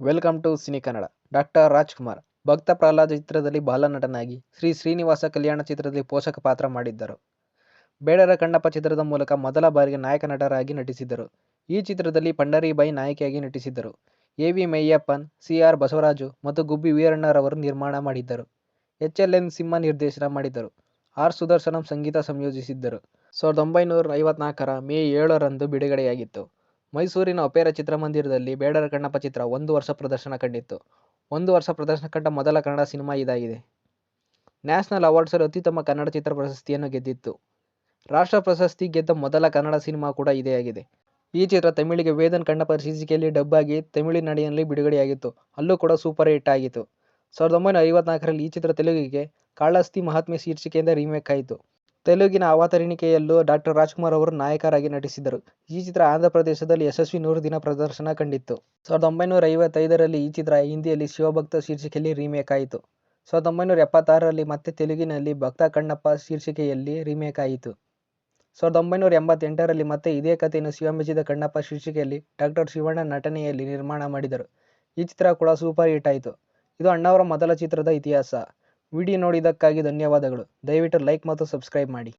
Welcome to Cini Kannada. Doctor Rajkumar, Bhakta Prahlada ಚಿತ್ರದಲ್ಲಿ ಬಾಲನಟನಾಗಿ ಶ್ರೀ ಶ್ರೀನಿವಾಸ ಕಲ್ಯಾಣ ಚಿತ್ರದಲ್ಲಿ ಪೋಷಕ ಪಾತ್ರ ಮಾಡಿದ್ದರು. ಬೇಡರ ಕಣ್ಣಪ್ಪ ಚಿತ್ರದ ಮೂಲಕ ಮೊದಲ ಬಾರಿಗೆ ನಾಯಕ ನಟರಾಗಿ ನಟಿಸಿದ್ದರು. ಈ ಚಿತ್ರದಲ್ಲಿ ಪಂಡರಿಬಾಯಿ ನಾಯಕಿಯಾಗಿ ನಟಿಸಿದ್ದರು. A V Meiyappan, C R Basavaraju ಮತ್ತು ಗುಬ್ಬಿ ವೀರಣ್ಣರವರು ನಿರ್ಮಾಣ ಮಾಡಿದ್ದರು. ಎಚ್ ಎಲ್ ಎನ್ ಸಿಂಹ ನಿರ್ದೇಶನ ಮಾಡಿದ್ದರು. ಆರ್ ಸುದರ್ಶನಂ ಸಂಗೀತ ಸಂಯೋಜಿಸಿದ್ದರು. ಸಾವಿರದ ಒಂಬೈನೂರ ಐವತ್ನಾಲ್ಕರ ಮೇ ಏಳರಂದು ಬಿಡುಗಡೆಯಾಗಿತ್ತು. ಮೈಸೂರಿನ ಒಪೇರ ಚಿತ್ರಮಂದಿರದಲ್ಲಿ ಬೇಡರ ಕಣ್ಣಪ್ಪ ಚಿತ್ರ ಒಂದು ವರ್ಷ ಪ್ರದರ್ಶನ ಕಂಡಿತ್ತು. ಒಂದು ವರ್ಷ ಪ್ರದರ್ಶನ ಕಂಡ ಮೊದಲ ಕನ್ನಡ ಸಿನಿಮಾ ಇದಾಗಿದೆ. ನ್ಯಾಷನಲ್ ಅವಾರ್ಡ್ಸಲ್ಲಿ ಅತ್ಯುತ್ತಮ ಕನ್ನಡ ಚಿತ್ರ ಪ್ರಶಸ್ತಿಯನ್ನು ಗೆದ್ದಿತ್ತು. ರಾಷ್ಟ್ರ ಪ್ರಶಸ್ತಿ ಗೆದ್ದ ಮೊದಲ ಕನ್ನಡ ಸಿನಿಮಾ ಕೂಡ ಇದೇ ಆಗಿದೆ. ಈ ಚಿತ್ರ ತಮಿಳಿಗೆ ವೇದನ್ ಕಣ್ಣಪ್ಪ ಶೀರ್ಷಿಕೆಯಲ್ಲಿ ಡಬ್ ಆಗಿ ತಮಿಳಿನಾಡಿನಲ್ಲಿ ಬಿಡುಗಡೆಯಾಗಿತ್ತು. ಅಲ್ಲೂ ಕೂಡ ಸೂಪರ್ ಹಿಟ್ ಆಗಿತ್ತು. ಸಾವಿರದ ಒಂಬೈನೂರ ಐವತ್ನಾಲ್ಕರಲ್ಲಿ ಈ ಚಿತ್ರ ತೆಲುಗಿಗೆ ಕಾಳಸ್ತಿ ಮಹಾತ್ಮೆ ಶೀರ್ಷಿಕೆಯಿಂದ ರೀಮೇಕ್ ಆಯಿತು. ತೆಲುಗಿನ ಅವತರಣಿಕೆಯಲ್ಲೂ ಡಾಕ್ಟರ್ ರಾಜ್ಕುಮಾರ್ ಅವರು ನಾಯಕರಾಗಿ ನಟಿಸಿದರು ಈ ಚಿತ್ರ ಆಂಧ್ರ ಪ್ರದೇಶದಲ್ಲಿ ಯಶಸ್ವಿ ನೂರು ದಿನ ಪ್ರದರ್ಶನ ಕಂಡಿತ್ತು. ಸಾವಿರದ ಒಂಬೈನೂರ ಐವತ್ತೈದರಲ್ಲಿ ಈ ಚಿತ್ರ ಹಿಂದಿಯಲ್ಲಿ ಶಿವಭಕ್ತ ಶೀರ್ಷಿಕೆಯಲ್ಲಿ ರೀಮೇಕ್ ಆಯಿತು. ಸಾವಿರದ ಒಂಬೈನೂರ ಎಪ್ಪತ್ತಾರರಲ್ಲಿ ಮತ್ತೆ ತೆಲುಗಿನಲ್ಲಿ ಭಕ್ತ ಕಣ್ಣಪ್ಪ ಶೀರ್ಷಿಕೆಯಲ್ಲಿ ರೀಮೇಕ್ ಆಯಿತು. ಸಾವಿರದ ಒಂಬೈನೂರ ಎಂಬತ್ತೆಂಟರಲ್ಲಿ ಮತ್ತೆ ಇದೇ ಕಥೆಯನ್ನು ಶಿವಮೆಚ್ಚಿದ ಕಣ್ಣಪ್ಪ ಶೀರ್ಷಿಕೆಯಲ್ಲಿ ಡಾಕ್ಟರ್ ಶಿವಣ್ಣ ನಟನೆಯಲ್ಲಿ ನಿರ್ಮಾಣ ಮಾಡಿದರು. ಈ ಚಿತ್ರ ಕೂಡ ಸೂಪರ್ ಹಿಟ್ ಆಯಿತು. ಇದು ಅಣ್ಣಾವರ ಮೊದಲ ಚಿತ್ರದ ಇತಿಹಾಸ. ವಿಡಿಯೋ ನೋಡಿದ್ದಕ್ಕಾಗಿ ಧನ್ಯವಾದಗಳು. ದಯವಿಟ್ಟು ಲೈಕ್ ಮತ್ತು ಸಬ್ಸ್ಕ್ರೈಬ್ ಮಾಡಿ.